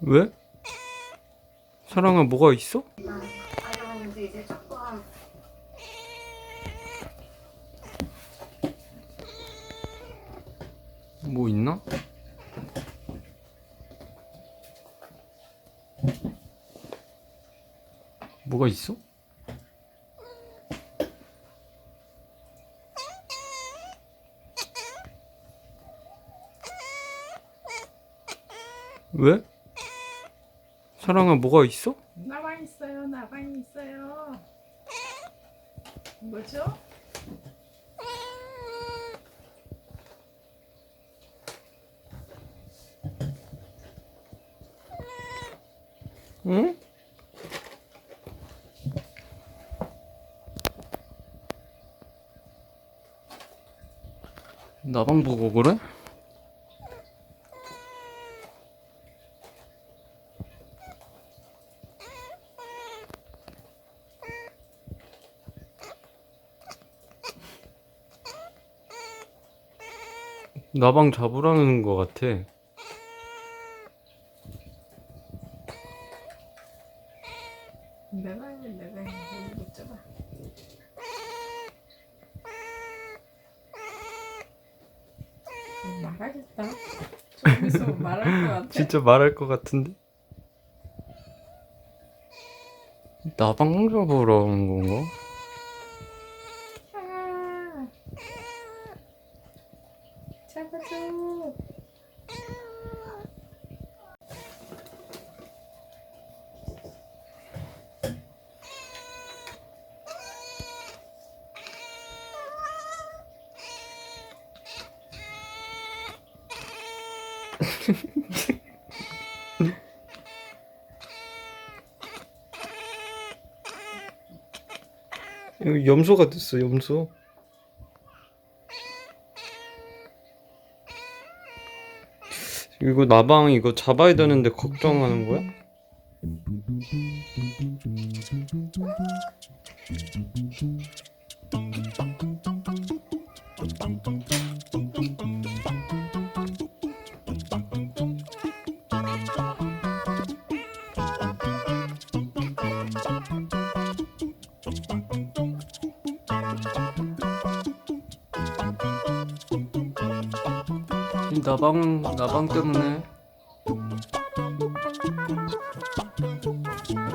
왜? 사랑아 뭐가 있어? 뭐 있나? 뭐가 있어? 왜? 사랑아 뭐가 있어? 나방 있어요. 나방 있어요. 뭐죠? 응? 나방 보고 그래? 나방 잡으라는 거 같아. 내가 해, 내가 해. 여기 있잖아. 음, 말하겠다. 좀 있으면 말할 것 같아. 진짜 말할 것 같은데? 나방 잡으러 온 건가? 아, 잡아줘. 이거 염소가 됐어, 염소. 이거 나방 이거 잡아야 되는데 걱정하는 거야? 이 나방 나방 때문에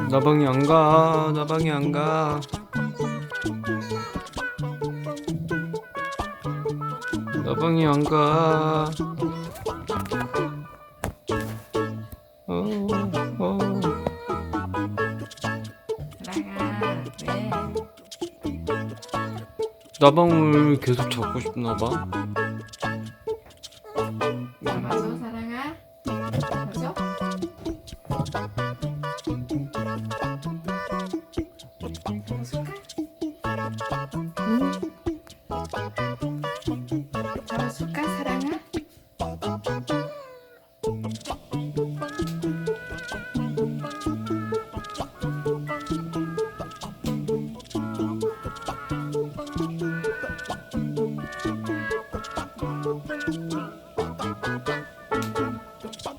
나방이 안 가. 나방이 안 가. 나방이 안 가. 어, 어. 나방을 계속 잡고 싶나 봐. 잡아줘, 사랑아. Choo choo choo choo choo.